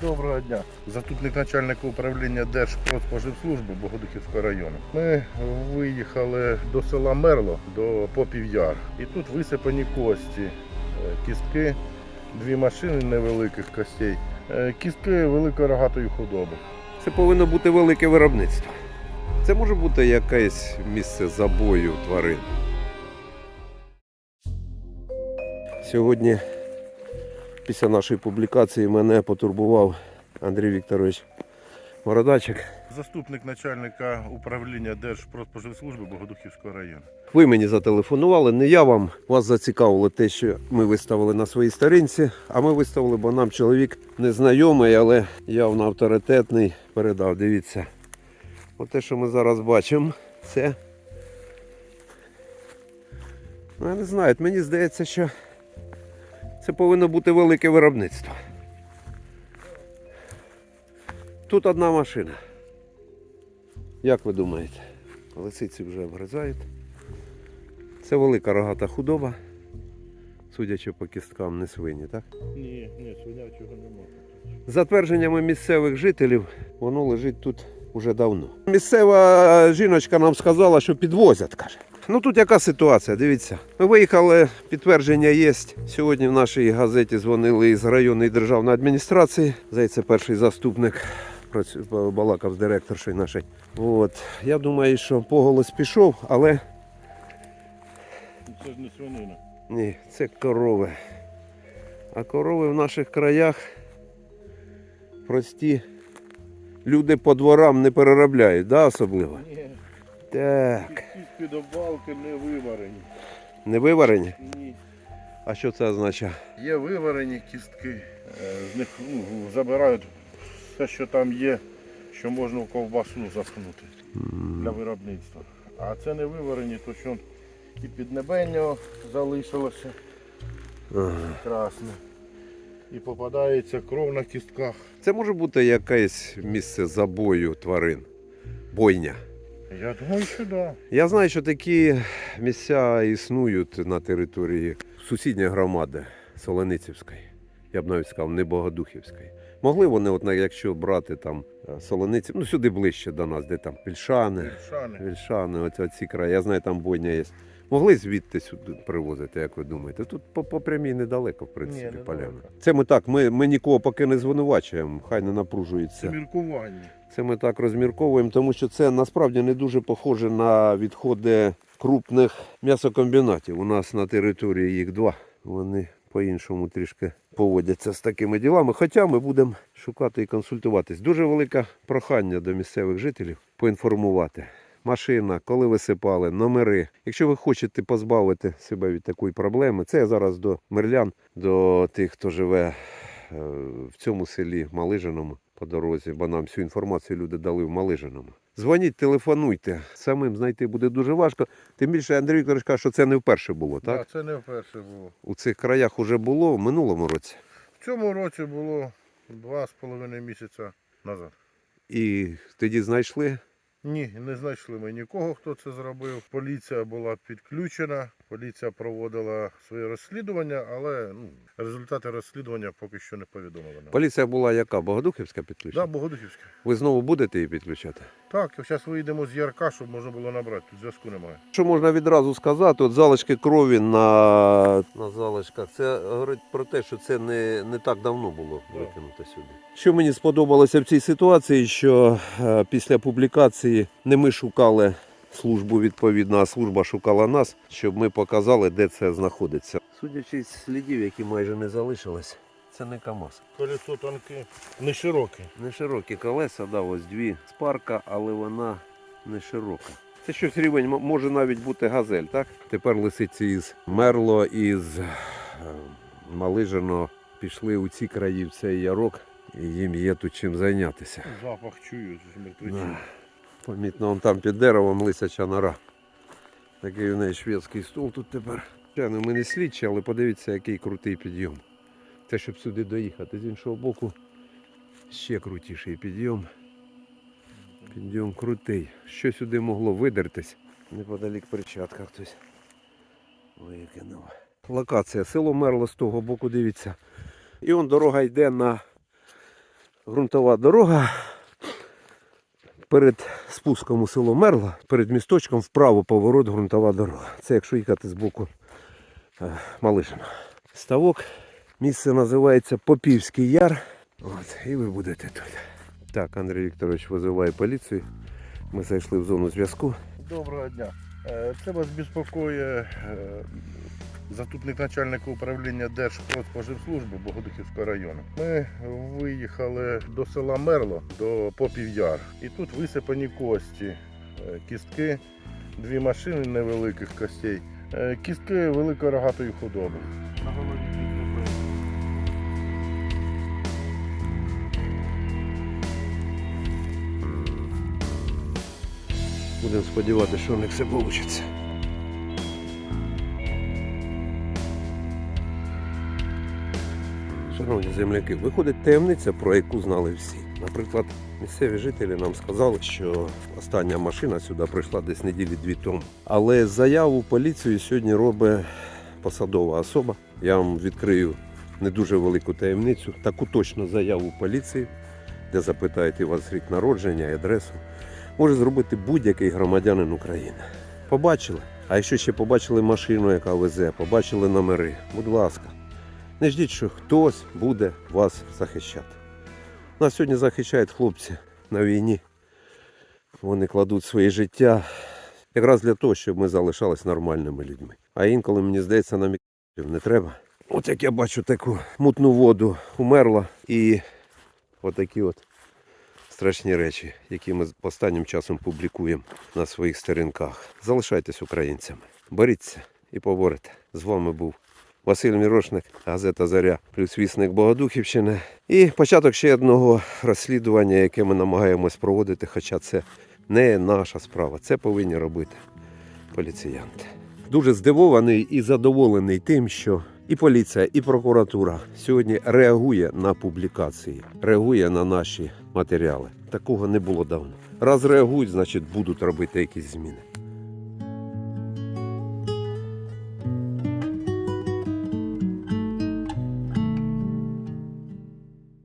Доброго дня. Заступник начальника управління Держпродспоживслужби Богодухівського району. Ми виїхали до села Мерло, до Попів'яр. І тут висипані кості, е, кістки, дві машини невеликих костей, е, кістки великої рогатої худоби. Це повинно бути велике виробництво. Це може бути якесь місце забою тварин. Сьогодні, після нашої публікації, мене потурбував Андрій Вікторович Бородачик. Заступник начальника управління Держпродспоживслужби Богодухівського району. Ви мені зателефонували, не я вам. Вас зацікавило те, що ми виставили на своїй сторінці. А ми виставили, бо нам чоловік незнайомий, але явно авторитетний. Передав. Дивіться. Оте, що ми зараз бачимо, це. Ну, я не знаю, мені здається, що це повинно бути велике виробництво. Тут одна машина. Як ви думаєте? Лисиці вже вгризають. Це велика рогата худоба, судячи по кісткам, не свині, так? Ні, ні, свинячого немає. За твердженнями місцевих жителів, воно лежить тут уже давно. Місцева жіночка нам сказала, що підвозять, каже. Ну тут яка ситуація? Дивіться. Ми виїхали, підтвердження є. Сьогодні в нашій газеті дзвонили із районної державної адміністрації. Здається, перший заступник балакав з директоршою нашої. От. Я думаю, що поголос пішов, але Це ж не свинина. ні, це корови. А корови в наших краях прості. Люди по дворам не переробляють, да, особливо? Ні, Так. з-під обвалки не виварені. Не виварені? Ні. А що це означає? Є виварені кістки, е, з них ну, забирають все, що там є, що можна в ковбасу запхнути для виробництва. А це не виварені, то що і піднебення залишилося Ага. красне. І попадається кров на кістках. Це може бути якесь місце забою тварин, бойня. Я думаю, що. Да. Я знаю, що такі місця існують на території сусідньої громади Солоницівської. Я б навіть сказав, не Богодухівської. Могли вони, от, якщо брати там е, Солониців, ну сюди ближче до нас, де там Пільшани, Шани. Вільшани, оці, оці краї, я знаю, там бойня є. Могли звідти сюди привозити, як ви думаєте? Тут по, по прямій недалеко, в принципі, Ні, поляна. Це ми так, ми, ми нікого поки не звинувачуємо, хай не напружується. Це міркування. Це ми так розмірковуємо, тому що це насправді не дуже похоже на відходи крупних м'ясокомбінатів. У нас на території їх два. Вони по-іншому трішки поводяться з такими ділами. Хоча ми будемо шукати і консультуватись. Дуже велике прохання до місцевих жителів поінформувати. Машина, коли висипали, номери. Якщо ви хочете позбавити себе від такої проблеми, це я зараз до мерлян, до тих, хто живе е, в цьому селі Малижиному по дорозі, бо нам всю інформацію люди дали в Малижиному. Дзвоніть, телефонуйте. Самим знайти буде дуже важко. Тим більше Андрій Вікторович каже, що це не вперше було, так? Так, це не вперше було. У цих краях уже було в минулому році. В цьому році було два з половиною місяця назад. І тоді знайшли. Ні, не знайшли ми нікого, хто це зробив. Поліція була підключена, поліція проводила своє розслідування, але ну, результати розслідування поки що не повідомили. Поліція була яка? Богодухівська підключена? Да, Богодухівська. Ви знову будете її підключати? Так, зараз вийдемо з Ярка, щоб можна було набрати. Тут зв'язку немає. Що можна відразу сказати, от залишки крові на, на залишках, це говорить про те, що це не, не так давно було викинуто сюди. Що мені сподобалося в цій ситуації, що е, після публікації не ми шукали службу відповідно, а служба шукала нас, щоб ми показали, де це знаходиться. Судячи з слідів, які майже не залишились, це не КАМАЗ. Колесо тонке, не широке. Не широкі колеса, да, ось дві спарка, але вона не широка. Це щось рівень може навіть бути газель, так? Тепер лисиці із Мерло, із е, Малижино пішли у ці краї, в цей ярок, і їм є тут чим зайнятися. Запах чую, з мертвечини. Помітно, вон там під деревом лисяча нора. Такий у неї шведський стол тут тепер. Звичайно, ми не слідчі, але подивіться, який крутий підйом. Те, щоб сюди доїхати. З іншого боку, ще крутіший підйом. Підйом крутий. Що сюди могло видертись? Неподалік перчатка хтось викинув. Локація. Село Мерло з того боку, дивіться. І он дорога йде на ґрунтова дорога. Перед спуском у село Мерла, перед місточком вправо поворот ґрунтова дорога. Це якщо їхати з боку е, Малишина. Ставок. Місце називається Попівський Яр. От, і ви будете тут. Так, Андрій Вікторович визиває поліцію. Ми зайшли в зону зв'язку. Доброго дня. Е, Це вас безпокоює е, заступник начальника управління Держпродспоживслужби Богодухівського району. Ми виїхали до села Мерло, до Попів'яр. І тут висипані кості, е, кістки, дві машини невеликих костей, е, кістки великої рогатої худоби. На голові. Будемо сподіватися, що у них все вийде. Шановні земляки, виходить таємниця, про яку знали всі. Наприклад, місцеві жителі нам сказали, що остання машина сюди прийшла десь неділі дві тому. Але заяву поліцію сьогодні робить посадова особа. Я вам відкрию не дуже велику таємницю, таку точну заяву поліції, де запитають і вас рік народження і адресу може зробити будь-який громадянин України. Побачили? А якщо ще побачили машину, яка везе, побачили номери, будь ласка, не ждіть, що хтось буде вас захищати. Нас сьогодні захищають хлопці на війні. Вони кладуть своє життя якраз для того, щоб ми залишались нормальними людьми. А інколи, мені здається, нам не треба. От як я бачу таку мутну воду умерла і отакі от страшні речі, які ми останнім часом публікуємо на своїх сторінках. Залишайтесь українцями, боріться і поборете. З вами був Василь Мірошник, газета Заря, плюс вісник Богодухівщини. І початок ще одного розслідування, яке ми намагаємось проводити, хоча це не наша справа. Це повинні робити поліціянти. Дуже здивований і задоволений тим, що і поліція, і прокуратура сьогодні реагує на публікації, реагує на наші матеріали. Такого не було давно. Раз реагують, значить будуть робити якісь зміни.